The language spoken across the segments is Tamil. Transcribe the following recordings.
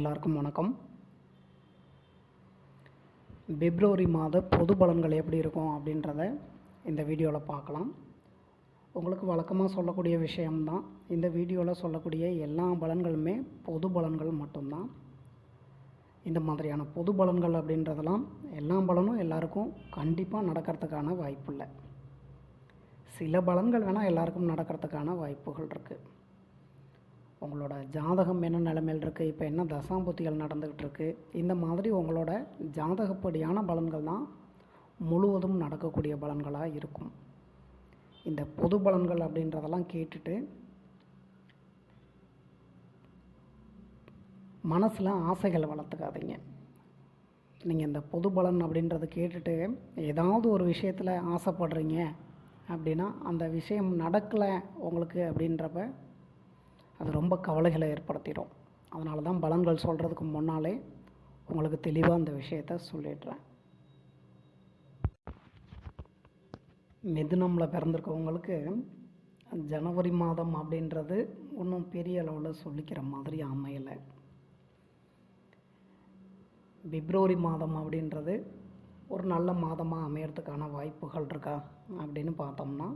எல்லாருக்கும் வணக்கம். பிப்ரவரி மாத பொது பலன்கள் எப்படி இருக்கும் அப்படின்றத இந்த வீடியோவில் பார்க்கலாம். உங்களுக்கு வழக்கமாக சொல்லக்கூடிய விஷயம்தான். இந்த வீடியோவில் சொல்லக்கூடிய எல்லா பலன்களுமே பொது பலன்கள் மட்டும்தான். இந்த மாதிரியான பொது பலன்கள் அப்படின்றதெல்லாம் எல்லா பலனும் எல்லாருக்கும் கண்டிப்பாக நடக்கிறதுக்கான வாய்ப்பு இல்லை. சில பலன்கள் வேணால் எல்லாருக்கும் நடக்கிறதுக்கான வாய்ப்புகள் இருக்குது உங்களோட ஜாதகம் என்ன நிலைமையில் இருக்குது இப்போ என்ன தசாம்புத்திகள் நடந்துக்கிட்டு இருக்குது இந்த மாதிரி உங்களோட ஜாதகப்படியான பலன்கள் தான் முழுவதும் நடக்கக்கூடிய பலன்களாக இருக்கும். இந்த பொது பலன்கள் அப்படின்றதெல்லாம் கேட்டுட்டு மனசில் ஆசைகளை வளர்த்துக்காதீங்க. நீங்கள் இந்த பொது பலன் அப்படின்றத கேட்டுட்டு ஏதாவது ஒரு விஷயத்தில் ஆசைப்படுறீங்க அப்படின்னா அந்த விஷயம் நடக்கலை உங்களுக்கு அப்படின்றப்ப அது ரொம்ப கவலைகளை ஏற்படுத்திடும். அதனால தான் பலன்கள் சொல்கிறதுக்கு முன்னாலே உங்களுக்கு தெளிவாக அந்த விஷயத்த சொல்லிடுறேன். மிதுனமில் பிறந்திருக்கவங்களுக்கு ஜனவரி மாதம் அப்படின்றது ஒன்றும் பெரிய அளவில் சொல்லிக்கிற மாதிரி அமையலை. பிப்ரவரி மாதம் அப்படின்றது ஒரு நல்ல மாதமாக அமையறதுக்கான வாய்ப்புகள் இருக்கா அப்படின்னு பார்த்தோம்னா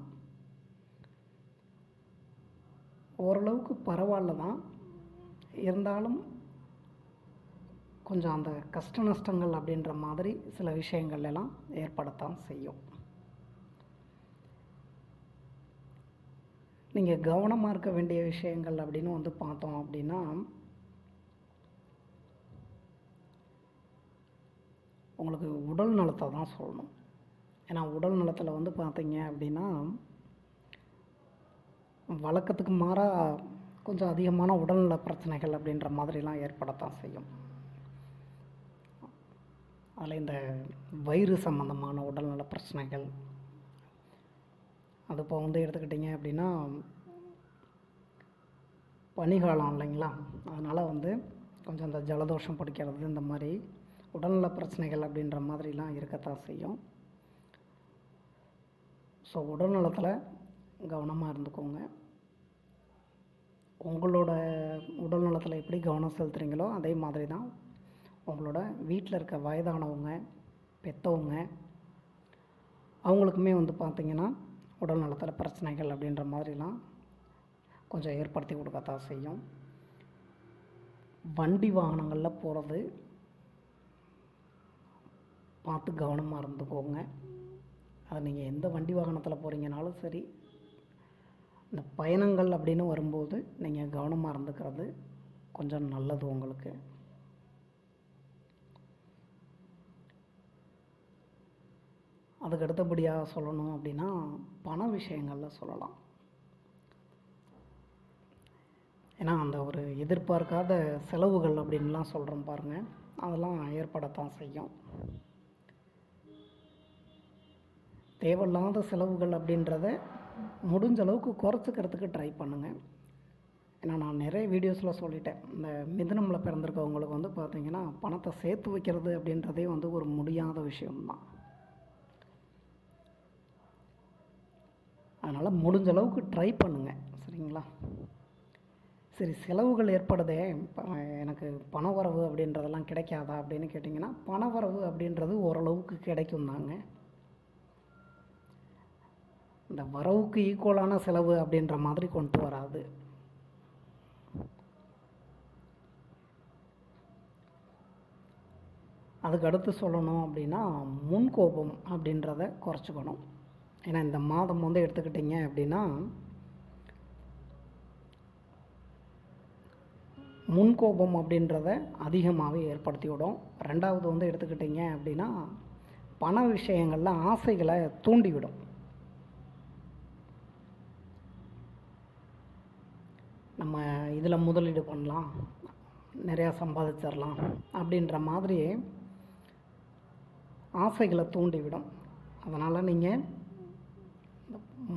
ஓரளவுக்கு பரவாயில்ல தான் இருந்தாலும் கொஞ்சம் அந்த கஷ்ட நஷ்டங்கள் அப்படின்ற மாதிரி சில விஷயங்கள் எல்லாம் ஏற்படத்தான் செய்யும். நீங்கள் கவனமாக இருக்க வேண்டிய விஷயங்கள் அப்படின்னு வந்து பார்த்தோம் அப்படின்னா உங்களுக்கு உடல் நலத்தை தான் சொல்லணும். ஏன்னா உடல் நலத்தில் வந்து பார்த்தீங்க அப்படின்னா வழக்கத்துக்கு மாறாக கொஞ்சம் அதிகமான உடல்நல பிரச்சனைகள் அப்படின்ற மாதிரிலாம் ஏற்படத்தான் செய்யும். அதில் இந்த வயிறு சம்மந்தமான உடல்நல பிரச்சனைகள். அது இப்போ வந்து எடுத்துக்கிட்டிங்க அப்படின்னா பனிகாலம் இல்லைங்களா? அதனால் வந்து கொஞ்சம் இந்த ஜலதோஷம் பிடிக்கிறது இந்த மாதிரி உடல்நல பிரச்சனைகள் அப்படின்ற மாதிரிலாம் இருக்கத்தான் செய்யும். ஸோ உடல்நலத்தில் கவனமாக இருந்துக்கோங்க. உங்களோட உடல் நலத்தில் எப்படி கவனம் செலுத்துகிறீங்களோ அதே மாதிரி தான் உங்களோட வீட்டில் இருக்க வயதானவங்க பெற்றவங்க அவங்களுக்குமே வந்து பார்த்திங்கன்னா உடல் நலத்தில் பிரச்சனைகள் அப்படின்ற மாதிரிலாம் கொஞ்சம் ஏற்படுத்தி கொடுக்கத்தான் செய்யும். வண்டி வாகனங்களில் போகிறது பார்த்து கவனமாக இருந்துக்கோங்க. அது நீங்கள் எந்த வண்டி வாகனத்தில் போகிறீங்கனாலும் சரி இந்த பயணங்கள் அப்படின்னு வரும்போது நீங்கள் கவனமாக இருந்துக்கிறது கொஞ்சம் நல்லது உங்களுக்கு. அதுக்கு அடுத்தபடியாக சொல்லணும் அப்படின்னா பண விஷயங்களில் சொல்லலாம். ஏன்னா அந்த ஒரு எதிர்பார்க்காத செலவுகள் அப்படின்லாம் சொல்கிறோம் பாருங்கள் அதெல்லாம் ஏற்படத்தான் செய்யும். தேவையில்லாத செலவுகள் அப்படின்றத முடிஞ்ச அளவுக்கு குறைச்சிக்கிறதுக்கு ட்ரை பண்ணுங்கள் ஏன்னா நான் நிறைய வீடியோஸில் சொல்லிட்டேன். இந்த மிதனமில் பிறந்திருக்கவங்களுக்கு வந்து பார்த்திங்கன்னா பணத்தை சேர்த்து வைக்கிறது அப்படின்றதே வந்து ஒரு முடியாத விஷயம்தான். அதனால் முடிஞ்ச அளவுக்கு ட்ரை பண்ணுங்கள் சரிங்களா? சரி செலவுகள் ஏற்படுதே. எனக்கு பண வரவு அப்படின்றதெல்லாம் கிடைக்காதா அப்படின்னு கேட்டிங்கன்னா பண வரவு அப்படின்றது ஓரளவுக்கு கிடைக்கும் தாங்க இந்த வரவுக்கு ஈக்குவலான செலவு அப்படின்ற மாதிரி கொண்டு வராது. அதுக்கு அடுத்து சொல்லணும் அப்படின்னா முன்கோபம் அப்படின்றத குறைச்சிக்கணும். ஏன்னா இந்த மாதம் வந்து எடுத்துக்கிட்டிங்க அப்படின்னா முன்கோபம் அப்படின்றத அதிகமாகவே ஏற்படுத்தி விடும். ரெண்டாவது வந்து எடுத்துக்கிட்டிங்க அப்படின்னா பண விஷயங்களில் ஆசைகளை தூண்டிவிடும். இதில் முதலீடு பண்ணலாம் நிறையா சம்பாதிச்சிடலாம் அப்படின்ற மாதிரி ஆசைகளை தூண்டிவிடும். அதனால் நீங்கள்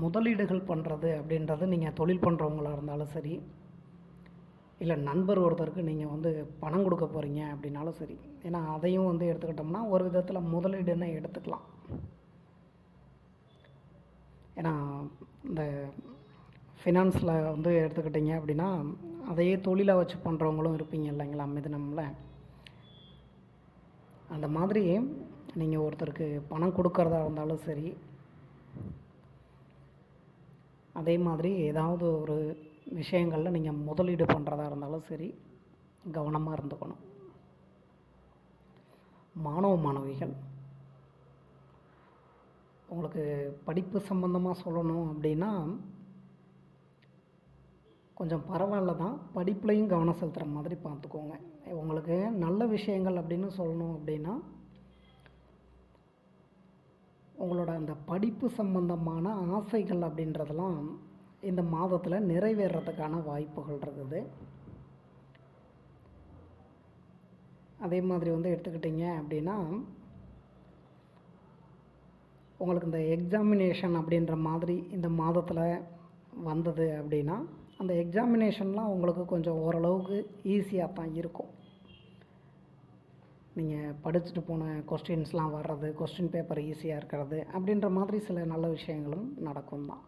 முதலீடுகள் பண்ணுறது அப்படின்றது நீங்கள் தொழில் பண்ணுறவங்களாக இருந்தாலும் சரி இல்லை நண்பர் ஒருத்தருக்கு நீங்கள் வந்து பணம் கொடுக்க போகிறீங்க அப்படின்னாலும் சரி ஏன்னா அதையும் வந்து எடுத்துக்கிட்டோம்னா ஒரு விதத்தில் முதலீடுன்னு எடுத்துக்கலாம். ஏன்னா இந்த ஃபினான்ஸில் வந்து எடுத்துக்கிட்டிங்க அப்படின்னா அதையே தொழிலாக வச்சு பண்ணுறவங்களும் இருப்பீங்க இல்லைங்களா? மிதினமில். அந்த மாதிரி நீங்கள் ஒருத்தருக்கு பணம் கொடுக்கறதா இருந்தாலும் சரி அதே மாதிரி ஏதாவது ஒரு விஷயங்களில் நீங்கள் முதலீடு பண்ணுறதா இருந்தாலும் சரி கவனமாக இருந்துக்கணும். மாணவ மாணவிகள் உங்களுக்கு படிப்பு சம்மந்தமாக சொல்லணும் அப்படின்னா கொஞ்சம் பரவாயில்ல தான். படிப்புலையும் கவனம் செலுத்துகிற மாதிரி பார்த்துக்கோங்க. உங்களுக்கு நல்ல விஷயங்கள் அப்படின்னு சொல்லணும் அப்படின்னா உங்களோட அந்த படிப்பு சம்பந்தமான ஆசைகள் அப்படின்றதெல்லாம் இந்த மாதத்தில் நிறைவேறதுக்கான வாய்ப்புகள் இருக்குது. அதே மாதிரி வந்து எடுத்துக்கிட்டிங்க அப்படின்னா உங்களுக்கு இந்த எக்ஸாமினேஷன் அப்படின்ற மாதிரி இந்த மாதத்தில் வந்தது அப்படின்னா அந்த எக்ஸாமினேஷன்லாம் உங்களுக்கு கொஞ்சம் ஓரளவுக்கு ஈஸியாக தான் இருக்கும். நீங்கள் படிச்சுட்டு போன கொஸ்டின்ஸ்லாம் வர்றது கொஸ்டின் பேப்பர் ஈஸியாக இருக்கிறது அப்படின்ற மாதிரி சில நல்ல விஷயங்களும் நடக்கும் தான்.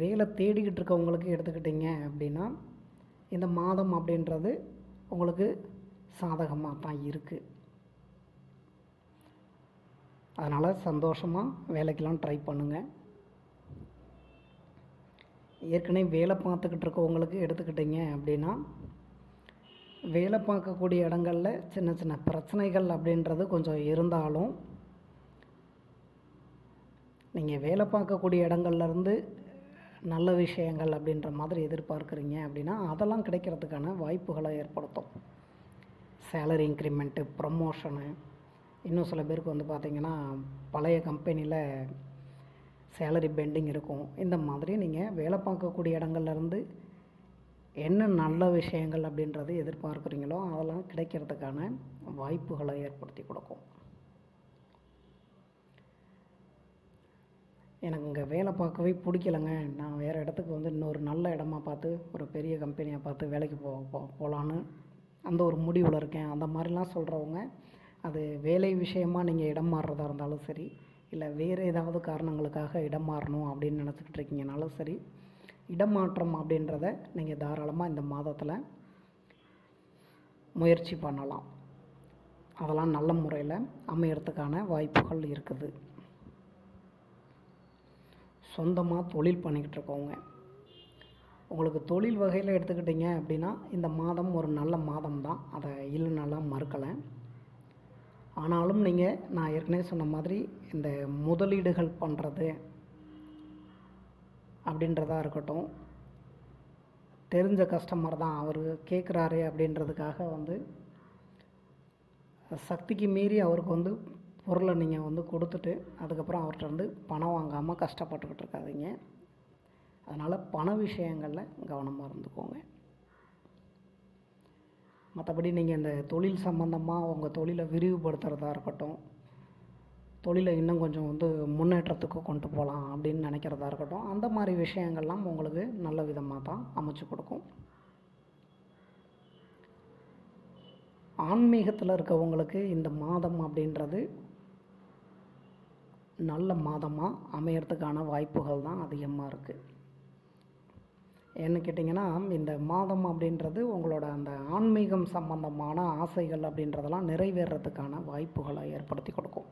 வேலை தேடிக்கிட்டு இருக்கவங்களுக்கு எடுத்துக்கிட்டிங்க அப்படின்னா இந்த மாதம் அப்படின்றது உங்களுக்கு சாதகமாக தான் இருக்குது அதனால் சந்தோஷமாக வேலைக்கெல்லாம் ட்ரை பண்ணுங்கள் ஏற்கனவே வேலை பார்த்துக்கிட்டு இருக்கவங்களுக்கு எடுத்துக்கிட்டிங்க அப்படின்னா வேலை பார்க்கக்கூடிய இடங்களில் சின்ன சின்ன பிரச்சனைகள் அப்படின்றது கொஞ்சம் இருந்தாலும் நீங்கள் வேலை பார்க்கக்கூடிய இடங்கள்லேருந்து நல்ல விஷயங்கள் அப்படின்ற மாதிரி எதிர்பார்க்குறீங்க அப்படின்னா அதெல்லாம் கிடைக்கிறதுக்கான வாய்ப்புகளை ஏற்படுத்தும். சேலரி இன்க்ரிமெண்ட்டு ப்ரமோஷனு இன்னும் சில பேருக்கு வந்து பார்த்திங்கன்னா பழைய கம்பெனியில் சேலரி பெண்டிங் இருக்கும். இந்த மாதிரி நீங்கள் வேலை பார்க்கக்கூடிய இடங்கள்லேருந்து என்ன நல்ல விஷயங்கள் அப்படின்றது எதிர்பார்க்குறீங்களோ அதெல்லாம் கிடைக்கிறதுக்கான வாய்ப்புகளை ஏற்படுத்தி கொடுக்கும். எனக்கு இங்கே வேலை பார்க்கவே பிடிக்கலங்க. நான் வேறு இடத்துக்கு வந்து இன்னொரு நல்ல இடமா பார்த்து ஒரு பெரிய கம்பெனியை பார்த்து வேலைக்கு போ போ போகலான்னு அந்த ஒரு முடிவில் இருக்கேன். அந்த மாதிரிலாம் சொல்கிறவங்க அது வேலை விஷயமாக நீங்கள் இடம் மாறுறதா இருந்தாலும் சரி இல்லை வேறு ஏதாவது காரணங்களுக்காக இடம் மாறணும் அப்படின்னு நினச்சிக்கிட்டு இருக்கீங்கனாலும் சரி இடமாற்றம் அப்படின்றத நீங்கள் தாராளமாக இந்த மாதத்தில் முயற்சி பண்ணலாம். அதெல்லாம் நல்ல முறையில் அமையறதுக்கான வாய்ப்புகள் இருக்குது. சொந்தமாக தொழில் பண்ணிக்கிட்டு இருக்கோங்க உங்களுக்கு தொழில் வகையில் எடுத்துக்கிட்டிங்க அப்படின்னா இந்த மாதம் ஒரு நல்ல மாதம் தான் அதை இல்லைனாலாம் மறுக்கலை. ஆனாலும் நீங்கள் நான் ஏற்கனவே சொன்ன மாதிரி இந்த முதலீடுகள் பண்ணுறது அப்படின்றதா இருக்கட்டும் தெரிஞ்ச கஸ்டமர் தான் அவர் கேட்குறாரு அப்படின்றதுக்காக வந்து சக்திக்கு மீறி அவருக்கு வந்து பொருளை நீங்கள் வந்து கொடுத்துட்டு அதுக்கப்புறம் அவர்கிட்ட வந்து பணம் வாங்காமல் கஷ்டப்பட்டுக்கிட்டு இருக்காதீங்க. அதனால் பண விஷயங்களில் கவனமாக இருந்துக்கோங்க. மற்றபடி நீங்கள் இந்த தொழில் சம்மந்தமாக உங்கள் தொழிலை விரிவுபடுத்துகிறதா இருக்கட்டும் தொழிலை இன்னும் கொஞ்சம் வந்து முன்னேற்றத்துக்கு கொண்டு போகலாம் அப்படின்னு நினைக்கிறதா இருக்கட்டும் அந்த மாதிரி விஷயங்கள்லாம் உங்களுக்கு நல்ல விதமாக தான் அமைச்சு கொடுக்கும். ஆன்மீகத்தில் இருக்கவங்களுக்கு இந்த மாதம் அப்படின்றது நல்ல மாதமாக அமையறதுக்கான வாய்ப்புகள் தான் அதிகமாக இருக்குது என்ன கேட்டிங்கன்னா இந்த மாதம் அப்படின்றது உங்களோட அந்த ஆன்மீகம் சம்பந்தமான ஆசைகள் அப்படின்றதெல்லாம் நிறைவேறதுக்கான வாய்ப்புகளை ஏற்படுத்தி கொடுக்கும்.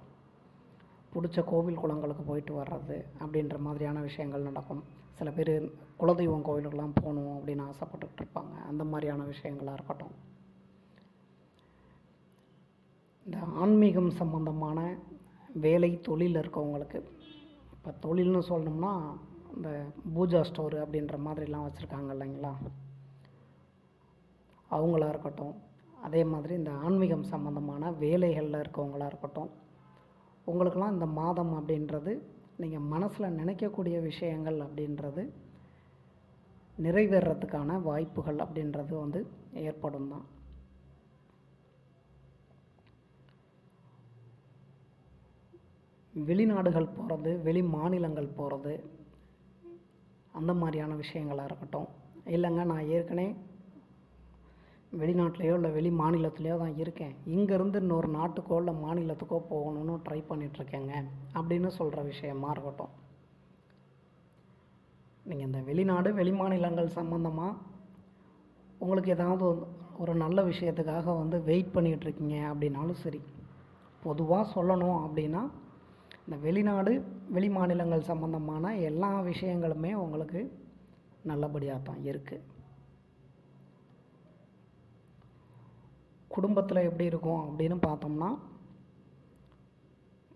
பிடிச்ச கோவில் குளங்களுக்கு போயிட்டு வர்றது அப்படின்ற மாதிரியான விஷயங்கள் நடக்கும். சில பேர் குலதெய்வம் கோவிலுக்கெல்லாம் போகணும் அப்படின்னு ஆசைப்பட்டுக்கிட்டு இருப்பாங்க. அந்த மாதிரியான விஷயங்களாக இருக்கட்டும். இந்த ஆன்மீகம் சம்பந்தமான வேலை தொழில் இருக்கவங்களுக்கு இப்போ தொழில்னு சொல்லணும்னா இந்த பூஜா ஸ்டோரு அப்படின்ற மாதிரிலாம் வச்சுருக்காங்க இல்லைங்களா? அவங்களா இருக்கட்டும். அதே மாதிரி இந்த ஆன்மீகம் சம்மந்தமான வேலைகளில் இருக்கவங்களாக இருக்கட்டும். உங்களுக்கெல்லாம் இந்த மாதம் அப்படின்றது நீங்கள் மனசில் நினைக்கக்கூடிய விஷயங்கள் அப்படின்றது நிறைவேறத்துக்கான வாய்ப்புகள் அப்படின்றது வந்து ஏற்படும் தான். வெளிநாடுகள் போகிறது வெளி மாநிலங்கள் போகிறது அந்த மாதிரியான விஷயங்களாக இருக்கட்டும். இல்லைங்க நான் ஏற்கனவே வெளிநாட்டிலையோ இல்லை வெளி மாநிலத்திலையோ தான் இருக்கேன். இங்கேருந்து இன்னொரு நாட்டுக்கோ இல்லை மாநிலத்துக்கோ போகணுன்னு ட்ரை பண்ணிகிட்ருக்கேங்க அப்படின்னு சொல்கிற விஷயமா இருக்கட்டும். நீங்கள் இந்த வெளிநாடு வெளிமாநிலங்கள் சம்மந்தமாக உங்களுக்கு ஏதாவது ஒரு நல்ல விஷயத்துக்காக வந்து வெயிட் பண்ணிகிட்ருக்கீங்க அப்படின்னாலும் சரி. பொதுவாக சொல்லணும் அப்படின்னா இந்த வெளிநாடு வெளிமாநிலங்கள் சம்மந்தமான எல்லா விஷயங்களுமே உங்களுக்கு நல்லபடியாக தான் இருக்குது குடும்பத்தில் எப்படி இருக்கும் அப்படின்னு பார்த்தோம்னா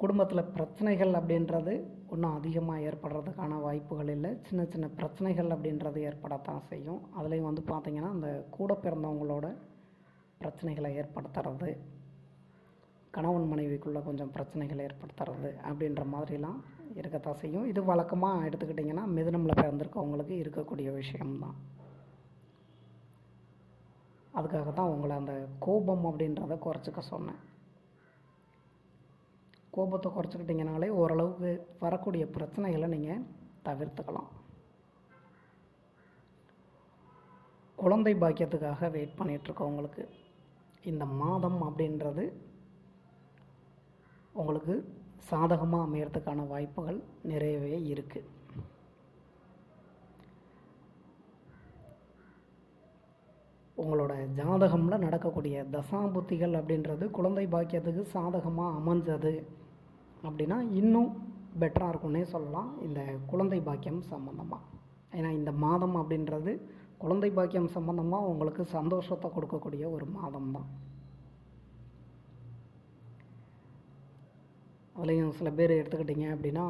குடும்பத்தில் பிரச்சனைகள் அப்படின்றது ஒன்றும் அதிகமாக ஏற்படுறதுக்கான வாய்ப்புகள் இல்லை. சின்ன சின்ன பிரச்சனைகள் அப்படின்றது ஏற்படத்தான் செய்யும். அதுலேயும் வந்து பார்த்திங்கன்னா அந்த கூட பிறந்தவங்களோட பிரச்சனைகளை ஏற்படுத்துறது. கணவன் மனைவிக்குள்ளே கொஞ்சம் பிரச்சனைகள் ஏற்படுத்துறது அப்படின்ற மாதிரிலாம் இருக்கத்தான் செய்யும். இது வழக்கமாக எடுத்துக்கிட்டிங்கன்னா மிதனமில் பிறந்திருக்கவங்களுக்கு இருக்கக்கூடிய விஷயம்தான். அதுக்காக தான் உங்களை அந்த கோபம் அப்படின்றத குறைச்சிக்க சொன்னேன். கோபத்தை குறைச்சிக்கிட்டிங்கனாலே ஓரளவுக்கு வரக்கூடிய பிரச்சனைகளை நீங்கள் தவிர்த்துக்கலாம். குழந்தை பாக்கியத்துக்காக வெயிட் பண்ணிகிட்ருக்கவங்களுக்கு இந்த மாதம் அப்படின்றது உங்களுக்கு சாதகமாக அமையறதுக்கான வாய்ப்புகள் நிறையவே இருக்குது உங்களோட ஜாதகமில் நடக்கக்கூடிய தசாபுத்திகள் அப்படின்றது குழந்தை பாக்கியத்துக்கு சாதகமாக அமைஞ்சது அப்படின்னா இன்னும் பெட்டராக இருக்கும்னே சொல்லலாம். இந்த குழந்தை பாக்கியம் சம்மந்தமாக ஏன்னா இந்த மாதம் அப்படின்றது குழந்தை பாக்கியம் சம்மந்தமாக உங்களுக்கு சந்தோஷத்தை கொடுக்கக்கூடிய ஒரு மாதம் தான் அதுலேயும் சில பேர் எடுத்துக்கிட்டிங்க அப்படின்னா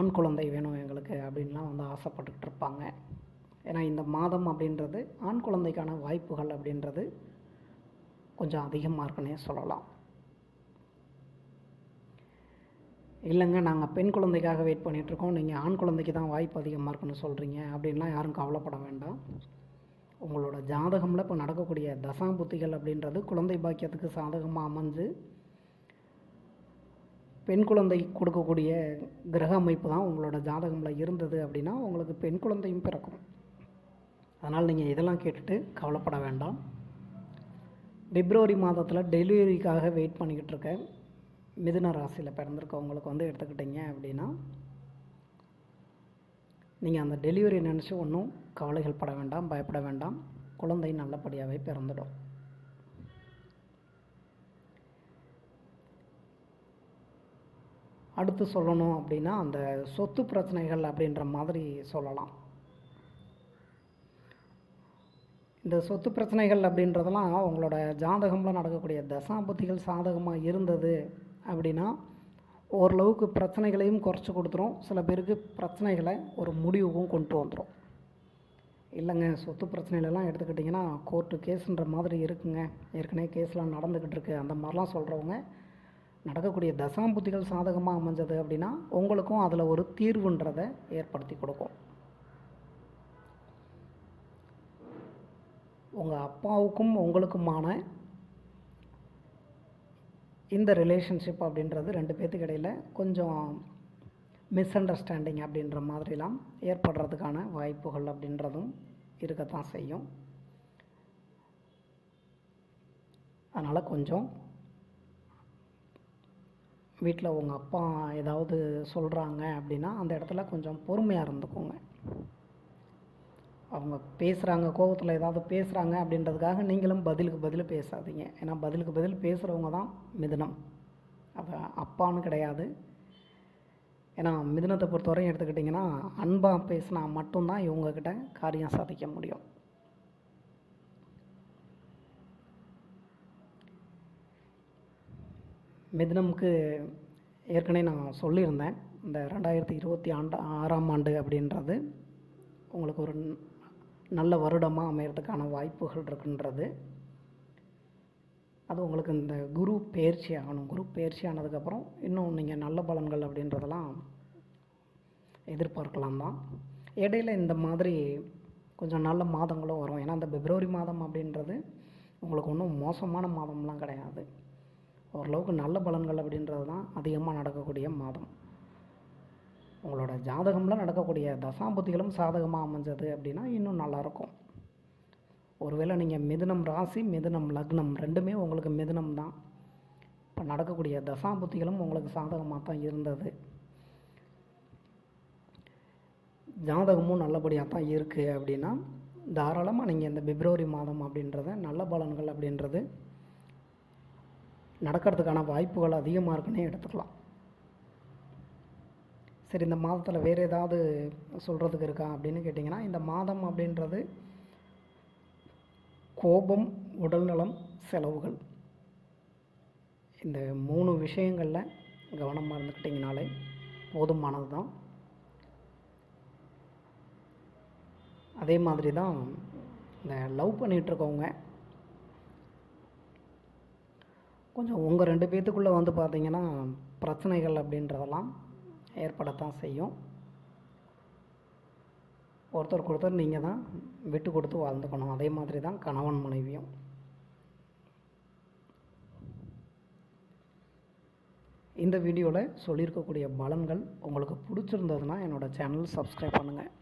ஆண் குழந்தை வேணும் எங்களுக்கு அப்படின்லாம் வந்து ஆசைப்பட்டுக்கிட்டு இருப்பாங்க. ஏன்னா இந்த மாதம் அப்படின்றது ஆண் குழந்தைக்கான வாய்ப்புகள் அப்படின்றது கொஞ்சம் அதிகமாக இருக்குன்னே சொல்லலாம். இல்லைங்க நாங்கள் பெண் குழந்தைக்காக வெயிட் பண்ணிகிட்ருக்கோம் நீங்கள் ஆண் குழந்தைக்கு தான் வாய்ப்பு அதிகமாக இருக்குன்னு சொல்கிறீங்க அப்படின்லாம் யாரும் கவலைப்பட வேண்டாம். உங்களோட ஜாதகமில் இப்போ நடக்கக்கூடிய தசாம்புத்திகள் அப்படின்றது குழந்தை பாக்கியத்துக்கு சாதகமாக அமைஞ்சு பெண் குழந்தை கொடுக்கக்கூடிய கிரக அமைப்பு தான் உங்களோட ஜாதகமில் இருந்தது அப்படின்னா உங்களுக்கு பெண் குழந்தையும் பிறக்கும். அதனால் நீங்கள் இதெல்லாம் கேட்டுட்டு கவலைப்பட வேண்டாம். பிப்ரவரி மாதத்தில் டெலிவரிக்காக வெயிட் பண்ணிக்கிட்டு இருக்க மிதுன ராசியில் பிறந்திருக்கவங்களுக்கு வந்து எடுத்துக்கிட்டிங்க அப்படின்னா நீங்கள் அந்த டெலிவரி நினச்சி ஒன்றும் கவலைகள் பட வேண்டாம் பயப்பட வேண்டாம். குழந்தை நல்லபடியாகவே பிறந்துடும். அடுத்து சொல்லணும் அப்படின்னா அந்த சொத்து பிரச்சனைகள் அப்படின்ற மாதிரி சொல்லலாம். இந்த சொத்து பிரச்சனைகள் அப்படின்றதெல்லாம் உங்களோட ஜாதகமில் நடக்கக்கூடிய தசாபதிகள் சாதகமாக இருந்தது அப்படின்னா ஓரளவுக்கு பிரச்சனைகளையும் குறைச்சி கொடுத்துரும். சில பேருக்கு பிரச்சனைகளை ஒரு முடிவுக்கும் கொண்டு வந்துடும் இல்லைங்க சொத்து பிரச்சனைகளெல்லாம் எடுத்துக்கிட்டிங்கன்னா கோர்ட்டு கேஸுன்ற மாதிரி இருக்குங்க. ஏற்கனவே கேஸ்லாம் நடந்துக்கிட்டு இருக்குது அந்த மாதிரிலாம் சொல்கிறவங்க நடக்கக்கூடிய தசாம்புத்திகள் சாதகமாக அமைஞ்சது அப்படின்னா உங்களுக்கும் அதில் ஒரு தீர்வுன்றதை ஏற்படுத்தி கொடுக்கும். உங்கள் அப்பாவுக்கும் உங்களுக்குமான இந்த ரிலேஷன்ஷிப் அப்படின்றது ரெண்டு பேர்த்துக்கு இடையில் கொஞ்சம் மிஸ் அண்டர்ஸ்டாண்டிங் அப்படின்ற மாதிரிலாம் ஏற்படுறதுக்கான வாய்ப்புகள் அப்படின்றதும் இருக்கத்தான் செய்யும். அதனால் கொஞ்சம் வீட்டில் உங்கள் அப்பா ஏதாவது சொல்கிறாங்க அப்படின்னா அந்த இடத்துல கொஞ்சம் பொறுமையாக இருந்துக்கோங்க. அவங்க பேசுகிறாங்க கோபத்தில் ஏதாவது பேசுகிறாங்க அப்படின்றதுக்காக நீங்களும் பதிலுக்கு பதில் பேசாதீங்க. ஏன்னா பதிலுக்கு பதில் பேசுகிறவங்க தான் மிதனம். அது அப்பான்னு கிடையாது. ஏன்னா மிதனத்தை பொறுத்தவரையும் எடுத்துக்கிட்டிங்கன்னா அன்பாக பேசினா மட்டும்தான் இவங்கக்கிட்ட காரியம் சாதிக்க முடியும். மிதினமுக்கு ஏற்கனவே நான் சொல்லியிருந்தேன் இந்த ரெண்டாயிரத்தி இருபத்தி ஆண்டு ஆறாம் ஆண்டு அப்படின்றது உங்களுக்கு ஒரு நல்ல வருடமாக அமையிறதுக்கான வாய்ப்புகள் இருக்குன்றது. அது உங்களுக்கு இந்த குரு பயிற்சி ஆகணும். குரு பயிற்சி ஆனதுக்கப்புறம் இன்னும் நீங்கள் நல்ல பலன்கள் அப்படின்றதெல்லாம் எதிர்பார்க்கலாம் தான். இடையில இந்த மாதிரி கொஞ்சம் நல்ல மாதங்களும் வரும். ஏன்னா இந்த பிப்ரவரி மாதம் அப்படின்றது உங்களுக்கு ஒன்றும் மோசமான மாதம்லாம் கிடையாது. ஓரளவுக்கு நல்ல பலன்கள் அப்படின்றது தான் அதிகமாக நடக்கக்கூடிய மாதம். உங்களோட ஜாதகமில் நடக்கக்கூடிய தசாம்புத்திகளும் சாதகமாக அமைஞ்சது அப்படின்னா இன்னும் நல்லாயிருக்கும் ஒருவேளை நீங்கள் மிதுனம் ராசி மிதுனம் லக்னம் ரெண்டுமே உங்களுக்கு மிதுனம் தான். இப்போ நடக்கக்கூடிய தசாம்புத்திகளும் உங்களுக்கு சாதகமாக தான் இருந்தது. ஜாதகமும் நல்லபடியாக தான் இருக்குது அப்படின்னா தாராளமாக நீங்கள் இந்த பிப்ரவரி மாதம் அப்படின்றத நல்ல பலன்கள் அப்படின்றது நடக்கிறதுக்கான வாய்ப்புகள் அதிகமாக இருக்குன்னே எடுத்துக்கலாம். சரி இந்த மாதத்தில் வேறு ஏதாவது சொல்கிறதுக்கு இருக்கா அப்படின்னு கேட்டிங்கன்னா இந்த மாதம் அப்படின்றது கோபம் உடல்நலம் செலவுகள். இந்த மூணு விஷயங்களில் கவனமாக இருந்துக்கிட்டிங்கனாலே போதுமானது தான் அதே மாதிரி தான் இந்த லவ் பண்ணிகிட்ருக்கவங்க கொஞ்சம் உங்கள் ரெண்டு பேர்த்துக்குள்ளே வந்து பார்த்தீங்கன்னா பிரச்சனைகள் அப்படின்றதெல்லாம் ஏற்படத்தான் செய்யும். ஒருத்தருக்கு ஒருத்தர் நீங்கள் தான் விட்டு கொடுத்து வாழ்ந்துக்கணும். அதே மாதிரி தான் கணவன் மனைவியும். இந்த வீடியோவில் சொல்லியிருக்கக்கூடிய பலன்கள் உங்களுக்கு பிடிச்சிருந்ததுன்னா என்னோடய சேனல் சப்ஸ்கிரைப் பண்ணுங்கள்